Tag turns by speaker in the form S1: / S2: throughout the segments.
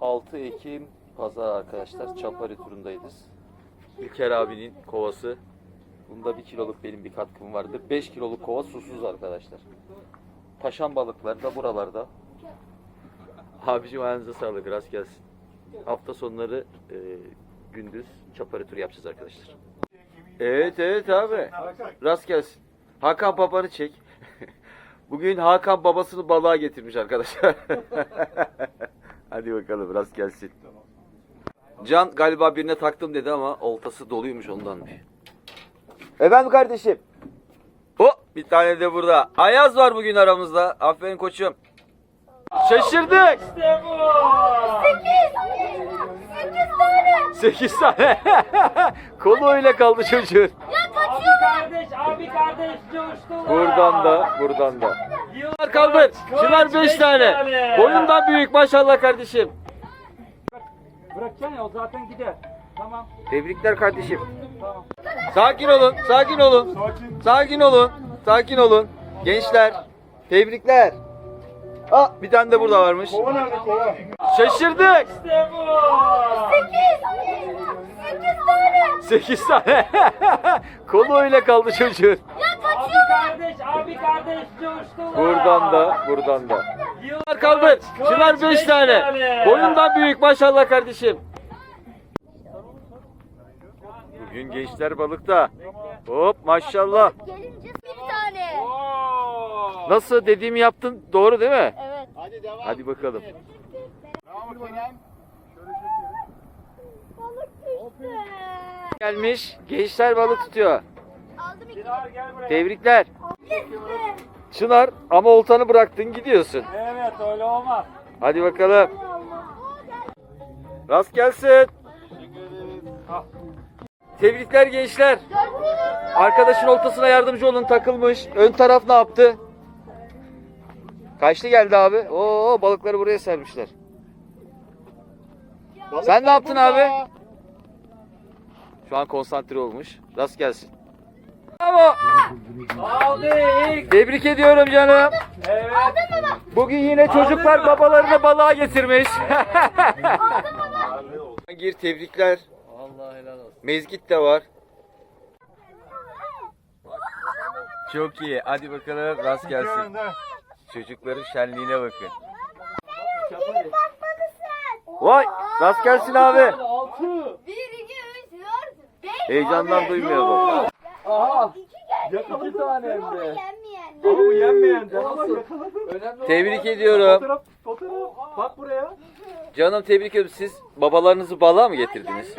S1: 6 Ekim pazar arkadaşlar. Çapari turundayız. İlker abinin kovası. Bunda 1 kiloluk benim bir katkım vardı. 5 kiloluk kova susuz arkadaşlar. Taşan balıklar da buralarda. Abicim ayağınıza sağlık. Rast gelsin. Hafta sonları e, gündüz çapari turu yapacağız arkadaşlar. Evet evet abi. Rast gelsin. Hakan babanı çek. Bugün Hakan babasını balığa getirmiş arkadaşlar. Hadi bakalım rast gelsin. Can galiba birine taktım dedi ama oltası doluymuş ondanmış. Efendim kardeşim. O bir tane de burada. Ayaz var bugün aramızda. Aferin koçum. Şaşırdık.
S2: İşte bu.
S3: 8 8 tane.
S1: 8 tane. Kolu öyle kaldı çocuğun.
S3: Ya
S2: Abi
S3: kaçıyorlar.
S2: kardeş, abi kardeş coştular.
S1: Buradan da, buradan da.
S2: Yıllar
S1: Çınar kaldır. Çınar 5 tane. Boyundan büyük maşallah kardeşim.
S2: Bırakacaksın ya o zaten gider. Tamam.
S1: Tebrikler kardeşim.
S2: Tamam.
S1: Sakin olun, sakin olun. Sakin olun, sakin olun. Gençler, tebrikler. Aa, bir tane de burada varmış.
S4: Kova nerede kova?
S1: Şaşırdık.
S2: İşte bu.
S3: 8 8 tane.
S1: 8 tane. Kolu öyle kaldı çocuğun.
S2: Kardeş, abi kardeş coştular.
S1: Buradan da, buradan da.
S2: Yıllar
S1: kaldır. Çınar 5 tane. Boyundan büyük maşallah kardeşim. Bugün gençler balıkta. Hop maşallah.
S3: Gelince bir tane.
S1: Nasıl dediğimi yaptın doğru değil mi?
S3: Evet.
S4: Hadi devam.
S1: Hadi bakalım.
S4: Bravo Kerem.
S3: Balık düştü.
S1: Gelmiş. Gençler balık tutuyor.
S3: Aldım iki.
S1: Tebrikler. Çınar ama oltanı bıraktın gidiyorsun.
S2: Evet öyle olmaz.
S1: Hadi bakalım. Rast gelsin. Tebrikler gençler. Arkadaşın oltasına yardımcı olun takılmış. Ön taraf ne yaptı? Kaçlı geldi abi? Oo balıkları buraya sermişler. Sen ne yaptın abi? Şu an konsantre olmuş. Rast gelsin. Bravo.
S2: Aldı ilk.
S1: Tebrik ediyorum canım.
S2: Evet.
S1: Bugün yine çocuklar babalarını balığa getirmiş. Gir tebrikler.
S2: Allah helal olsun.
S1: Mezgit de var. Çok iyi. Hadi bakalım rast gelsin. Çocukların şenliğine bakın. Vay rast gelsin abi.
S2: Altı.
S3: 1, 2, 3, 4, 5.
S1: Heyecandan duymuyor bu.
S2: Aha. İki tane hem
S3: Ama
S2: de.
S3: yenmeyen.
S2: Ama bu yenmeyen de nasıl? Önemli
S1: Tebrik ediyorum.
S2: Fotoğraf, fotoğraf. Bak buraya.
S1: Canım tebrik ediyorum. Siz babalarınızı balığa mı getirdiniz?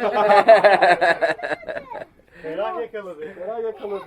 S4: Ferah yakaladı. Ferah yakaladı.